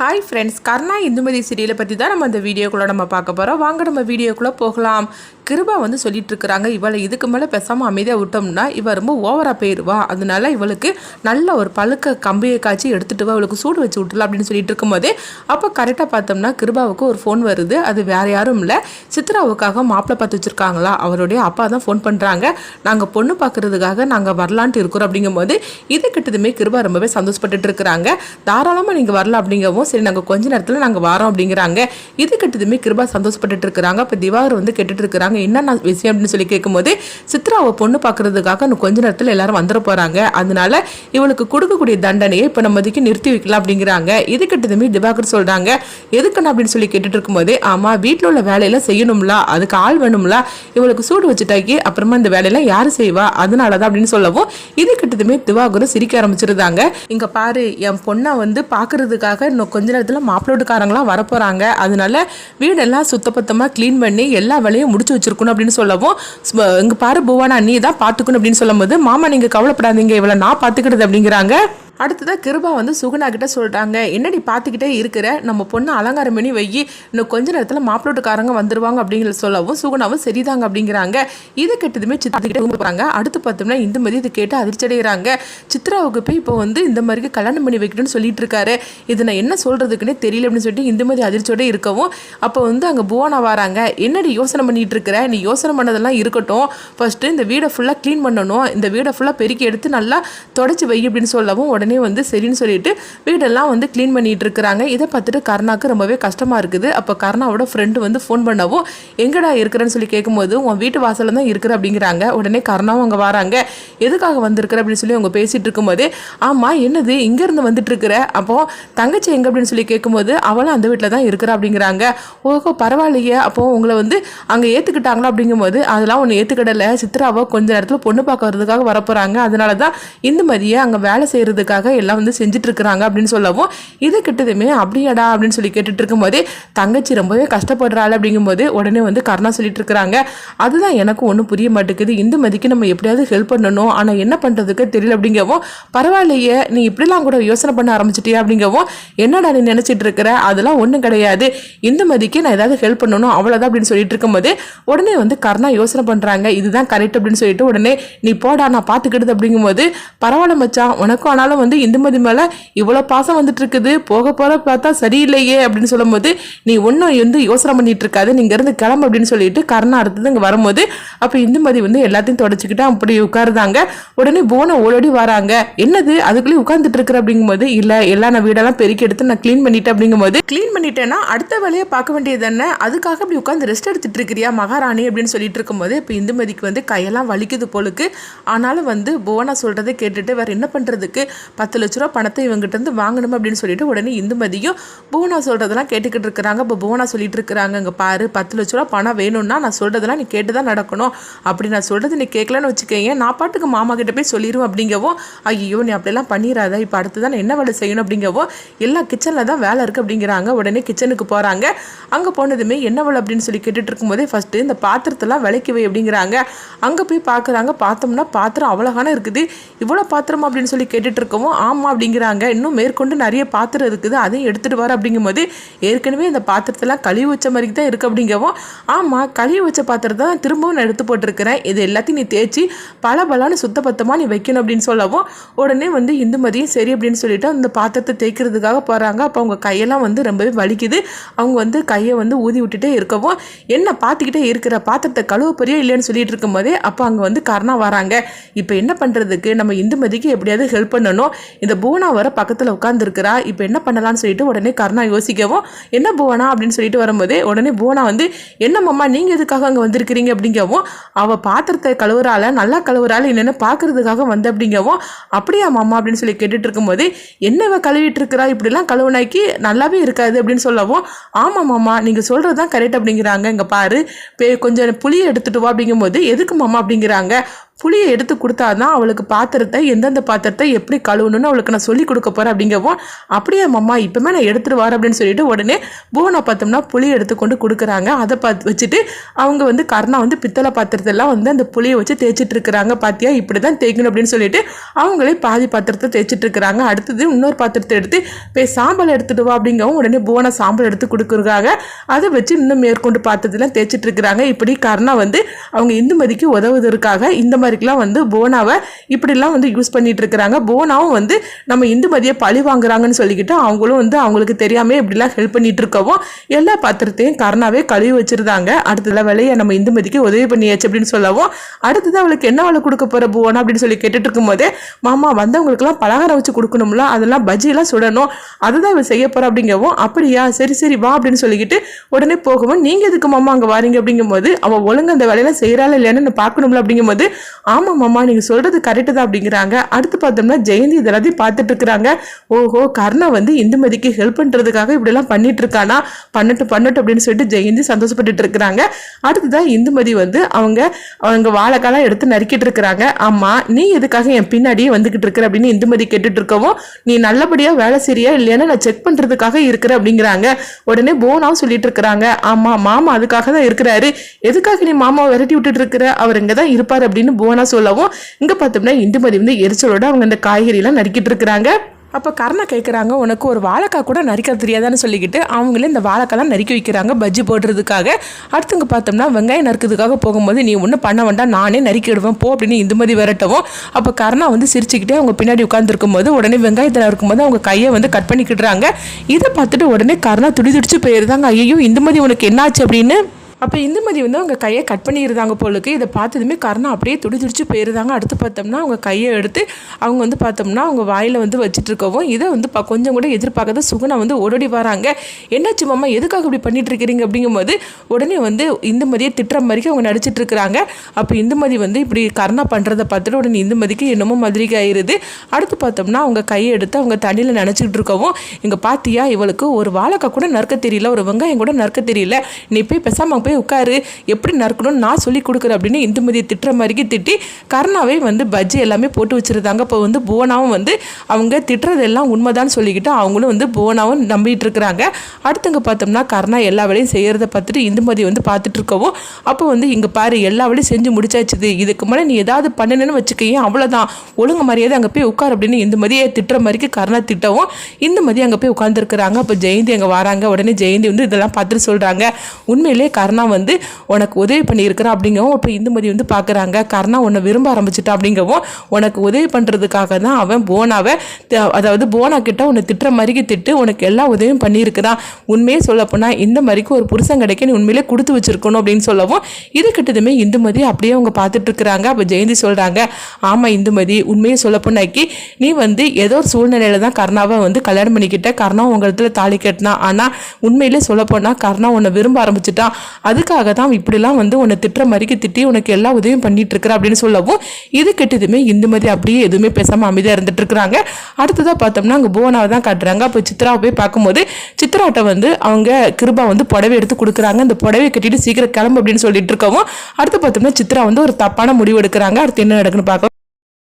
Hi friends கர்ணா இந்துமதி சீரியலை பற்றி தான் நம்ம இந்த வீடியோக்குள்ளே நம்ம பார்க்க போகிறோம் வாங்க நம்ம வீடியோக்குள்ளே போகலாம். கிருபா வந்து சொல்லிட்டு இருக்கிறாங்க இவளை இதுக்கு மேலே பேசாமல் அமைதியாக விட்டோம்னா இவள் ரொம்ப ஓவராக போயிடுவா அதனால இவளுக்கு நல்ல ஒரு பழுக்க கம்பியை காய்ச்சி எடுத்துட்டு வா இவளுக்கு சூடு வச்சு விட்டுலாம் அப்படின்னு சொல்லிட்டு இருக்கும்போது அப்போ கரெக்டாக பார்த்தோம்னா கிருபாவுக்கு ஒரு ஃபோன் வருது. அது வேற யாரும் இல்லை. சித்ராவுக்காக மாப்பிள்ளை பார்த்து வச்சுருக்காங்களா? அவருடைய அப்பா தான் ஃபோன் பண்ணுறாங்க நாங்கள் பொண்ணு பார்க்குறதுக்காக நாங்கள் வரலான்ட்டு இருக்கிறோம் அப்படிங்கும்போது இது கிட்டதுமே கிருபா ரொம்பவே சந்தோஷப்பட்டுட்டு இருக்கிறாங்க. தாராளமாக நீங்கள் வரல அப்படிங்கவும் சரி நாங்கள் கொஞ்ச நேரத்தில் நாங்கள் வரோம் அப்படிங்கிறாங்க. இது கிட்டதுமே கிருபா சந்தோஷப்பட்டுட்டு இருக்கிறாங்க. இப்போ திவாகர் வந்து கேட்டுட்டு இருக்கிறாங்க என்னென்ன விஷயம்? அப்படின்னு சொல்லி கேட்கும்போது சித்ராவை பொண்ணு பார்க்கறதுக்காக இன்னும் கொஞ்ச நேரத்தில் எல்லாரும் வந்துட போகிறாங்க அதனால இவளுக்கு கொடுக்கக்கூடிய தண்டனையை இப்போ நம்மதுக்கு நிறுத்தி வைக்கலாம் அப்படிங்கிறாங்க. இது கிட்டதுமே திவாகர் சொல்கிறாங்க எதுக்குன்னு அப்படின்னு சொல்லி கேட்டுட்டு இருக்கும்போது ஆமாம் வீட்டில் உள்ள வேலையெல்லாம் செய்யணும்ல அதுக்கு ஆள் வேணும்ல. இவளுக்கு சூடு வச்சுட்டாக்கி அப்புறமா இந்த வேலையெல்லாம் யார் செய்வா? அதனால தான் அப்படின்னு சொல்லவும் இது கிட்டதுமே திவாகரும் சிரிக்க ஆரம்பிச்சிருந்தாங்க. இங்கே பாரு என் பொண்ணை வந்து பார்க்கறதுக்காக இன்னும் கொஞ்ச நேரத்தில் மாப்பிளோட்டுக்காரங்களாம் வரப்போகிறாங்க அதனால வீடெல்லாம் சுத்தபத்தமாக க்ளீன் பண்ணி எல்லா வேலையும் முடிச்சு வச்சிருக்கணும் அப்படின்னு சொல்லவும் இங்கே பாரு புவனா நீ தான் பார்த்துக்கணும் அப்படின்னு சொல்லும்போது மாமா நீங்கள் கவலைப்படாதீங்க. இவ்வளோ நான் பார்த்துக்கிட்டது அப்படிங்கிறாங்க. அடுத்ததாக கிருபா வந்து சுகுணா கிட்ட சொல்கிறாங்க என்னடி பார்த்துக்கிட்டே இருக்கிற? நம்ம பொண்ணு அலங்காரம் பண்ணி வை. இன்னும் கொஞ்ச நேரத்தில் மாப்பிளோட்டுக்காரங்க வந்துருவாங்க அப்படிங்கிற சொல்லவும் சுகுணாவும் சரிதாங்க அப்படிங்கிறாங்க. இதை கெட்டதுமே சித்திக்கிட்டே போகிறாங்க அடுத்து பார்த்தோம்னா இந்த மாதிரி இதை கேட்டு அதிர்ச்சடைகிறாங்க சித்ராவுக்கு போய் இப்போ வந்து இந்த மாதிரி கல்யாணம் பண்ணி வைக்கணும்னு சொல்லிட்டு இருக்காரு. இது நான் என்ன சொல்கிறதுக்குன்னே தெரியல அப்படின்னு சொல்லிட்டு இந்த மாதிரி அதிர்ச்சியோட இருக்கவும் அப்போ வந்து அங்கே புவனா வராங்க. என்னடி யோசனை பண்ணிட்டு இருக்கிற? நீ யோசனை பண்ணதெல்லாம் இருக்கட்டும். ஃபஸ்ட்டு இந்த வீடை ஃபுல்லாக க்ளீன் பண்ணணும். இந்த வீடை ஃபுல்லாக பெருக்கி எடுத்து நல்லா தொடச்சி வை அப்படின்னு சொல்லவும் உடனே வந்து சரின்னு சொல்லிட்டு வீடெல்லாம் வந்து க்ளீன் பண்ணிட்டு இருக்கிறாங்க இதை பார்த்துட்டு கர்ணாக்கு ரொம்பவே கஷ்டமாக இருக்குது. அப்போ கர்ணாவோட ஃப்ரெண்டு வந்து ஃபோன் பண்ணவும் எங்கடா இருக்கிறேன்னு சொல்லி கேட்கும்போது உன் வீட்டு வாசலில் தான் இருக்கிற அப்படிங்கிறாங்க. உடனே கர்ணாவும் அங்கே வராங்க. எதுக்காக வந்திருக்கிற? அப்படின்னு சொல்லி அவங்க பேசிட்டு இருக்கும்போது ஆமாம் என்னது? இங்கேருந்து வந்துட்டு இருக்கிற அப்போ தங்கச்சி எங்க? அப்படின்னு சொல்லி கேட்கும்போது அவளும் அந்த வீட்டில் தான் இருக்கிறா அப்படிங்கிறாங்க. ஓஹோ பரவாயில்லையே. அப்போ உங்களை வந்து அங்கே ஏற்றுக்கிட்டாங்களா அப்படிங்கும்போது அதெல்லாம் ஒன்று ஏற்றுக்கிடலை சித்ராவை கொஞ்ச நேரத்தில் பொண்ணு பார்க்க வரதுக்காக வரப்போகிறாங்க அதனால தான் இந்த மாதிரியே அங்கே வேலை செய்கிறதுக்காக எல்லாம் வந்து செஞ்சுட்டு இருக்கிறாங்க அப்படின்னு சொல்லவும் இது கிட்டதுமே அப்படியாடா அப்படின்னு சொல்லி கேட்டுட்டு இருக்கும்போதே தங்கச்சி ரொம்பவே கஷ்டப்படுறாள் அப்படிங்கும்போது உடனே வந்து கருணா சொல்லிட்டு இருக்கிறாங்க அதுதான் எனக்கு ஒன்றும் புரிய மாட்டேங்குது. இந்த மதிக்கு நம்ம எப்படியாவது ஹெல்ப் பண்ணணும். ஆனால் என்ன பண்ணுறதுக்கு தெரியல அப்படிங்கவும் பரவாயில்லையே நீ இப்படிலாம் கூட யோசனை பண்ண ஆரம்பிச்சிட்டியா அப்படிங்கவும் என்னடா நீ நினச்சிட்டு இருக்கிற அதெல்லாம் ஒன்றும் கிடையாது. இந்த மதிக்கு நான் ஏதாவது ஹெல்ப் பண்ணணும் அவ்வளோதான் அப்படின்னு சொல்லிட்டு இருக்கும்போது உடனே வந்து கருணா யோசனை பண்ணுறாங்க இதுதான் கரெக்ட் அப்படின்னு சொல்லிட்டு உடனே நீ போடா நான் பார்த்துக்கிடுது அப்படிங்கும்போது பரவாயில்ல மச்சான் உனக்கும் ஆனாலும் வந்து இந்துமதி மேலே இவ்வளோ பாசம் வந்துட்டு இருக்குது போக போகிற பார்த்தா சரியில்லையே அப்படின்னு சொல்லும்போது நீ ஒன்றும் வந்து யோசனை பண்ணிட்டு இருக்காது. நீங்க இருந்து கிளம்பு அப்படின்னு சொல்லிட்டு கருணா அடுத்தது இங்கே வரும்போது அப்போ இந்துமதி வந்து எல்லாத்தையும் தொடச்சிக்கிட்டு அப்படி உட்காருதாங்க. உடனே போனை ஓடோடி வராங்க. என்னது? அதுக்குள்ளேயே உட்காந்துட்டு இருக்கிற அப்படிங்கும்போது இல்லை எல்லாம் நான் வீடெல்லாம் பெருக்கி எடுத்து நான் க்ளீன் பண்ணிட்டேன். அப்படிங்கும்போது க்ளீன் பண்ணிட்டேன்னா அடுத்த வேலையை பார்க்க வேண்டியது என்ன அதுக்காக அப்படி உட்காந்து ரெஸ்ட் எடுத்துட்டு இருக்கிறியா மகாராணி? அப்படின்னு சொல்லிட்டு இருக்கும்போது இப்போ இந்துமதிக்கு வந்து கையெல்லாம் வலிக்குது போலுக்கு. ஆனாலும் வந்து புவனா சொல்றதை கேட்டுட்டு வேற என்ன பண்றதுக்கு? பத்து லட்ச ரூபா பணத்தை இவங்ககிட்டருந்து வாங்கணும் அப்படின்னு சொல்லிட்டு உடனே இந்துமதியும் புவனா சொல்கிறதெல்லாம் கேட்டுக்கிட்டு இருக்கிறாங்க. இப்போ புவனா சொல்லிட்டு இருக்கிறாங்க இங்கே பாரு பத்து லட்ச ரூபா பணம் வேணும்னா நான் சொல்கிறதெல்லாம் நீ கேட்டு தான் நடக்கணும். அப்படி நான் சொல்கிறது நீ கேட்கலன்னு வச்சுக்கோங்க நான் பாட்டுக்கு மாமா கிட்ட போய் சொல்லிடுவோம் அப்படிங்கவும் ஐயோ நீ அப்படிலாம் பண்ணிடாத இப்போ அடுத்து தான் நான் என்ன வேலை செய்யணும் அப்படிங்கவும் எல்லா கிச்சனில் தான் வேலை இருக்குது அப்படிங்கிறாங்க. உடனே கிச்சனுக்கு போகிறாங்க அங்கே போனதுமே என்ன வேலை அப்படின்னு சொல்லி கேட்டுட்டு இருக்கும்போதே ஃபஸ்ட்டு இந்த பாத்திரத்தெல்லாம் விலைக்கு வை அப்படிங்கிறாங்க. அங்கே போய் பார்க்குறாங்க பார்த்தோம்னா பாத்திரம் அவ்வளோகான இருக்குது. இவ்வளோ பாத்திரம் அப்படின்னு சொல்லி கேட்டுட்டு இருக்கவும் ஆமாம் அப்படிங்கிறாங்க. இன்னும் மேற்கொண்டு நிறைய பாத்திரம் இருக்குது. அதையும் எடுத்துகிட்டு வர அப்படிங்கும்போது ஏற்கனவே இந்த பாத்திரத்தெல்லாம் கழுவி வச்ச மாதிரி தான் இருக்குது அப்படிங்கவும் ஆமாம் கழுவி வச்ச பாத்திரத்தை தான் திரும்பவும் நான் எடுத்து போட்டிருக்கிறேன். இது எல்லாத்தையும் நீ தேய்ச்சி பல பலான்னு சுத்தபத்தமாக நீ வைக்கணும் அப்படின்னு சொல்லவும் உடனே வந்து இந்துமதியும் சரி அப்படின்னு சொல்லிட்டு அந்த பாத்திரத்தை தேய்க்கிறதுக்காக போகிறாங்க அப்போ அவங்க கையெல்லாம் வந்து ரொம்பவே வலிக்குது. அவங்க வந்து கையை வந்து ஊதி விட்டுட்டே இருக்கவும் என்ன பார்த்துக்கிட்டே இருக்கிற பாத்திரத்தை கழுவ பெரிய இல்லைன்னு சொல்லிட்டு இருக்கும்போதே அப்போ அங்கே வந்து கர்ணா வராங்க. இப்போ என்ன பண்ணுறதுக்கு நம்ம இந்துமதிக்கு எப்படியாவது ஹெல்ப் பண்ணணும். இந்த புவனா வர பக்கத்தில் உட்காந்துருக்கிறா இப்போ என்ன பண்ணலாம்னு சொல்லிட்டு உடனே கருணா யோசிக்கவும் என்ன புவனா? அப்படின்னு சொல்லிட்டு வரும்போதே உடனே புவனா வந்து என்ன மாமா நீங்கள் எதுக்காக அங்கே வந்திருக்கிறீங்க? அப்படிங்கவும் அவள் பாத்திரத்தை கழுவுறால நல்லா கழுவுறாள் என்னென்னு பார்க்கறதுக்காக வந்து? அப்படிங்கவும் அப்படியா மாமா? அப்படின்னு சொல்லி கேட்டுட்டு இருக்கும்போது என்ன இவ கழுவிட்டு இருக்கிறா? இப்படிலாம் கழுவுனாக்கி நல்லாவே இருக்காது. அப்படின்னு சொல்லவும் ஆமாம் மாமா நீங்கள் சொல்கிறது தான் கரெக்ட் அப்படிங்கிறாங்க. இங்கே பாரு பே கொஞ்சம் புளியை எடுத்துட்டு வா. அப்படிங்கும்போது எதுக்கு மாமா? அப்படிங்கிறாங்க. புளியை எடுத்து கொடுத்தாதான் அவளுக்கு பாத்திரத்தை எந்தெந்த பாத்திரத்தை எப்படி கழுவணும்னு அவளுக்கு நான் சொல்லி கொடுக்க போகிறேன் அப்படிங்கவும் அப்படியே அம்மா இப்போமே நான் எடுத்துகிட்டு வரேன் அப்படின்னு சொல்லிட்டு உடனே பூவனை பார்த்தோம்னா புளியை எடுத்து கொண்டு கொடுக்குறாங்க. அதை பார்த்து வச்சுட்டு அவங்க வந்து கர்ணா வந்து பித்தளை பாத்திரத்தெல்லாம் வந்து அந்த புளியை வச்சு தேய்ச்சிட்டு இருக்கிறாங்க. பார்த்தியா இப்படி தான் தேய்க்கணும் அப்படின்னு சொல்லிட்டு அவங்களே பாதி பாத்திரத்தை தேய்ச்சிட்டு இருக்கிறாங்க. அடுத்தது இன்னொரு பாத்திரத்தை எடுத்து போய் சாம்பல் எடுத்துட்டு வா அப்படிங்கவும் உடனே புவனை சாம்பல் எடுத்து கொடுக்குறாங்க. அதை வச்சு இன்னும் மேற்கொண்டு பார்த்ததுலாம் தேய்ச்சிட்டு இருக்கிறாங்க. இப்படி கர்ணா வந்து அவங்க இந்துமதிக்கு உதவுவதற்காக இந்த மாதிரி மாதிரிக்கெல்லாம் வந்து போனாவை இப்படிலாம் வந்து யூஸ் பண்ணிட்டு இருக்கிறாங்க போனாவும் வந்து நம்ம இந்துமதியை பழி வாங்குறாங்கன்னு சொல்லிக்கிட்டு அவங்களும் வந்து அவங்களுக்கு தெரியாமல் இப்படிலாம் ஹெல்ப் பண்ணிட்டு இருக்கவும் எல்லா பாத்திரத்தையும் கர்ணாவே கழுவி வச்சிருந்தாங்க. அடுத்ததுல வேலையை நம்ம இந்துமதிக்கு உதவி பண்ணியாச்சு அப்படின்னு சொல்லவும் அடுத்தது அவளுக்கு என்ன அவளை கொடுக்க போற போனா அப்படின்னு சொல்லி கேட்டுட்டு இருக்கும்போதே மாமா வந்தவங்களுக்குலாம் பலகாரம் வச்சு கொடுக்கணும்ல அதெல்லாம் பஜ்ஜியெல்லாம் சுடணும் அதுதான் அவள் செய்ய போறா அப்படிங்கவும் அப்படியா சரி சரி வா அப்படின்னு சொல்லிக்கிட்டு உடனே போகவும் நீங்க எதுக்கு மாமா அங்க வாரீங்க? அப்படிங்கும்போது அவள் ஒழுங்கு அந்த வேலையெல்லாம் செய்யறாள் இல்லையான்னு பார்க்கணும்ல அப்படிங்கும்போது ஆமாம் மாமா நீங்கள் சொல்கிறது கரெக்டு தான் அப்படிங்கிறாங்க. அடுத்து பார்த்தோம்னா ஜெயந்தி இதெல்லாத்தையும் பார்த்துட்டு இருக்கிறாங்க. ஓஹோ கர்ணா வந்து இந்துமதிக்கு ஹெல்ப் பண்ணுறதுக்காக இப்படிலாம் பண்ணிட்டு இருக்கானா? பண்ணட்டும் பண்ணட்டும் அப்படின்னு சொல்லிட்டு ஜெயந்தி சந்தோஷப்பட்டுட்டு இருக்கிறாங்க. அடுத்ததான் இந்துமதி வந்து அவங்க அவங்க வாழைக்காலாம் எடுத்து நறுக்கிட்டு இருக்கிறாங்க. ஆமாம் நீ எதுக்காக என் பின்னாடியே வந்துக்கிட்டு இருக்கிற அப்படின்னு இந்துமதி கேட்டுட்டு இருக்கவும் நீ நல்லபடியாக வேலை சரியா இல்லையான்னு நான் செக் பண்ணுறதுக்காக இருக்கிற அப்படிங்கிறாங்க. உடனே போனாவும் சொல்லிட்டு இருக்கிறாங்க. ஆமாம் மாமா அதுக்காக தான் இருக்கிறாரு. எதுக்காக நீ மாமாவை விரட்டி விட்டுட்டு இருக்கிற? அவர் இங்கே தான் இருப்பார் அப்படின்னு போனா சொல்லவும் இங்க பார்த்தோம்னா இந்துமதி வந்து எரிச்சலோட அவங்க இந்த காய்கறிலாம் நறுக்கிட்டு இருக்கிறாங்க. அப்போ கர்ணா கேட்குறாங்க உனக்கு ஒரு வாழைக்காய் கூட நறுக்க தெரியாதான்னு சொல்லிக்கிட்டு அவங்களே இந்த வாழைக்காய்லாம் நறுக்கி வைக்கிறாங்க பஜ்ஜி போடுறதுக்காக. அடுத்தவங்க பார்த்தோம்னா வெங்காயம் நறுக்கிறதுக்காக போகும்போது நீ ஒன்றும் பண்ண வேண்டாம் நானே நறுக்கிடுவேன் போ அப்படின்னு இந்துமதி விரட்டவும் அப்போ கர்ணா வந்து சிரிச்சுக்கிட்டே அவங்க பின்னாடி உட்காந்துருக்கும் போது உடனே வெங்காயத்தில் இருக்கும்போது அவங்க கையை வந்து கட் பண்ணிக்கிடுறாங்க. இதை பார்த்துட்டு உடனே கர்ணா துடி துடிச்சு போயிருந்தாங்க ஐயோ இந்துமதி உனக்கு என்னாச்சு? அப்படின்னு அப்போ இந்துமதி வந்து அவங்க கையை கட் பண்ணியிருந்தாங்க போலுக்கு. இதை பார்த்ததுமே கர்ணா அப்படியே துடி துடிச்சு போயிருந்தாங்க. அடுத்து பார்த்தோம்னா அவங்க கையை எடுத்து அவங்க வந்து பார்த்தோம்னா அவங்க வாயில் வந்து வச்சுட்டு இருக்கவும் இதை வந்து ப- கொஞ்சம் கூட எதிர்பார்க்காத சுகுணா வந்து ஓடோடி வராங்க. என்னாச்சு மாமா? எதுக்காக இப்படி பண்ணிட்டு இருக்கிறீங்க அப்படிங்கும்போது உடனே வந்து இந்துமதியை திட்டுற மாதிரி அவங்க நடிச்சிட்டு இருக்கிறாங்க அப்போ இந்துமதி வந்து இப்படி கர்ணா பண்ணுறதை பார்த்துட்டு உடனே இந்துமதிக்கு என்னமோ மாதிரிக்கு ஆயிடுது அடுத்து பார்த்தோம்னா அவங்க கையை எடுத்து அவங்க தண்ணியில் நினச்சிக்கிட்டு இருக்கவும் இங்கே பார்த்தியா இவளுக்கு ஒரு வாழைக்காய் கூட நறுக்க தெரியல ஒரு வெங்காயம் கூட நறுக்க தெரியல. நீ போய் பெசாமல் போய் உட்காரு. எப்படி நறுக்கணும்னு நான் சொல்லி கொடுக்குறேன் அப்படின்னு இந்துமதியை திட்டுற மாதிரிக்கு திட்டி கர்ணாவே வந்து பஜ்ஜி எல்லாமே போட்டு வச்சுருந்தாங்க. இப்போ வந்து புவனாவும் வந்து அவங்க திட்டுறதெல்லாம் உண்மைதான் சொல்லிக்கிட்டு அவங்களும் வந்து புவனாவும் நம்பிட்டு இருக்கிறாங்க. அடுத்தங்க பார்த்தோம்னா கர்ணா எல்லா வேலையும் செய்கிறத பார்த்துட்டு இந்துமதி வந்து பார்த்துட்டு இருக்கவும் அப்போ வந்து இங்கே பாரு எல்லா வேலையும் செஞ்சு முடிச்சாச்சுது. இதுக்கு மேலே நீ ஏதாவது பண்ணணும்னு வச்சுக்கையும் அவ்வளோதான் ஒழுங்கு மரியாதை அங்கே போய் உட்கார் அப்படின்னு இந்துமதியை திட்டுற மாதிரிக்கு கர்ணா திட்டவும் இந்துமதி அங்கே போய் உட்காந்துருக்குறாங்க அப்போ ஜெயந்தி அங்கே வராங்க. உடனே ஜெயந்தி வந்து இதெல்லாம் பார்த்துட்டு சொல்கிறாங்க உண்மையிலேயே கர்ணா வந்து உனக்கு உதவி பண்ணியிருக்கிறா அப்படிங்கவும் இப்போ இந்துமதி வந்து பார்க்குறாங்க. கர்ணா உன்னை விரும்ப ஆரம்பிச்சிட்டா அப்படிங்கவும் உனக்கு உதவி பண்ணுறதுக்காக தான் அவன் போனாவை த- அதாவது போனா கிட்ட உன்னை திட்டுற மாதிரிக்கு திட்டு உனக்கு எல்லா உதவியும் பண்ணியிருக்கிறான் உண்மையே சொல்லப்போனால் இந்த மாதிரிக்கு ஒரு புருஷன் கிடைக்க நீ உண்மையிலே கொடுத்து வச்சிருக்கணும் அப்படின்னு சொல்லவும் இது கிட்டதுமே இந்துமதி அப்படியே அவங்க பார்த்துட்டு இருக்கிறாங்க அப்போ ஜெயந்தி சொல்கிறாங்க ஆமாம் இந்துமதி உண்மையை சொல்லப்போனாக்கி நீ வந்து ஏதோ ஒரு சூழ்நிலையில தான் கர்ணாவை வந்து கல்யாணம் பண்ணிக்கிட்ட. கர்ணா உங்க இடத்துல தாலி கட்டினா. ஆனால் உண்மையிலே சொல்லப்போனால் கர்ணா உன்னை விரும்ப ஆரம்பிச்சிட்டான் அதுக்காக தான் இப்படிலாம் வந்து உன்னை திட்டுற மாதிரிக்கு திட்டி உனக்கு எல்லா உதவியும் பண்ணிட்டு இருக்கிற அப்படின்னு சொல்லவும் இது கெட்டதுமே இந்துமதி அப்படியே எதுவுமே பேசாமல் அமைதியாக இருந்துட்டு இருக்கிறாங்க அடுத்ததாக பார்த்தோம்னா அங்கே புவனாவை தான் காட்டுறாங்க. அப்போ சித்ராவை போய் பார்க்கும்போது சித்ராட்ட வந்து அவங்க கிருபா வந்து புடவை எடுத்து கொடுக்குறாங்க. அந்த புடவை கட்டிட்டு சீக்கிரம் கிளம்பு அப்படின்னு சொல்லிட்டு இருக்கவும் அடுத்து பார்த்தோம்னா சித்ரா வந்து ஒரு தப்பான முடிவு எடுக்கிறாங்க. அடுத்து என்ன நடக்குன்னு பார்க்க